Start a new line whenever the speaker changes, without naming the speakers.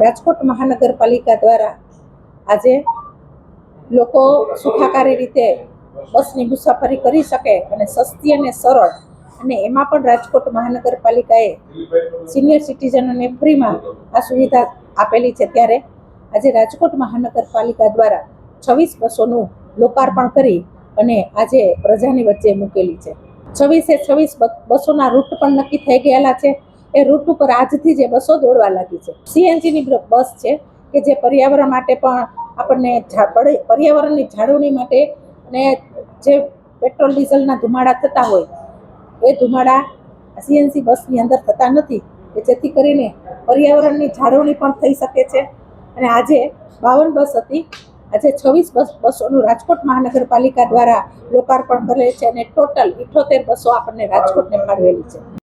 રાજકોટ મહાનગરપાલિકા દ્વારા આજે લોકો સુખાકારી રીતે બસની મુસાફરી કરી શકે અને સસ્તી અને સરળ અને એમાં પણ રાજકોટ મહાનગરપાલિકાએ સિનિયર સિટીઝનોને ફ્રીમાં આ સુવિધા આપેલી છે. ત્યારે આજે રાજકોટ મહાનગરપાલિકા દ્વારા છવ્વીસ બસોનું લોકાર્પણ કરી અને આજે પ્રજાની વચ્ચે મૂકેલી છે. છવ્વીસે છવ્વીસ બસોના રૂટ પણ નક્કી થઈ ગયેલા છે. એ રૂટ ઉપર આજથી જે બસો દોડવા લાગી છે. સીએનજીની બસ છે કે જે પર્યાવરણ માટે પણ આપણને પર્યાવરણની જાળવણી માટે અને જે પેટ્રોલ, ડીઝલના ધુમાડા થતા હોય, એ ધુમાડા સીએનસી બસની અંદર થતા નથી કે જેથી કરીને પર્યાવરણની જાળવણી પણ થઈ શકે છે. અને આજે બાવન બસ હતી. આજે છવ્વીસ બસ બસોનું રાજકોટ મહાનગરપાલિકા દ્વારા લોકાર્પણ કરેલ છે અને ટોટલ ઇઠોતેર બસો આપણને રાજકોટને ફાળવેલી છે.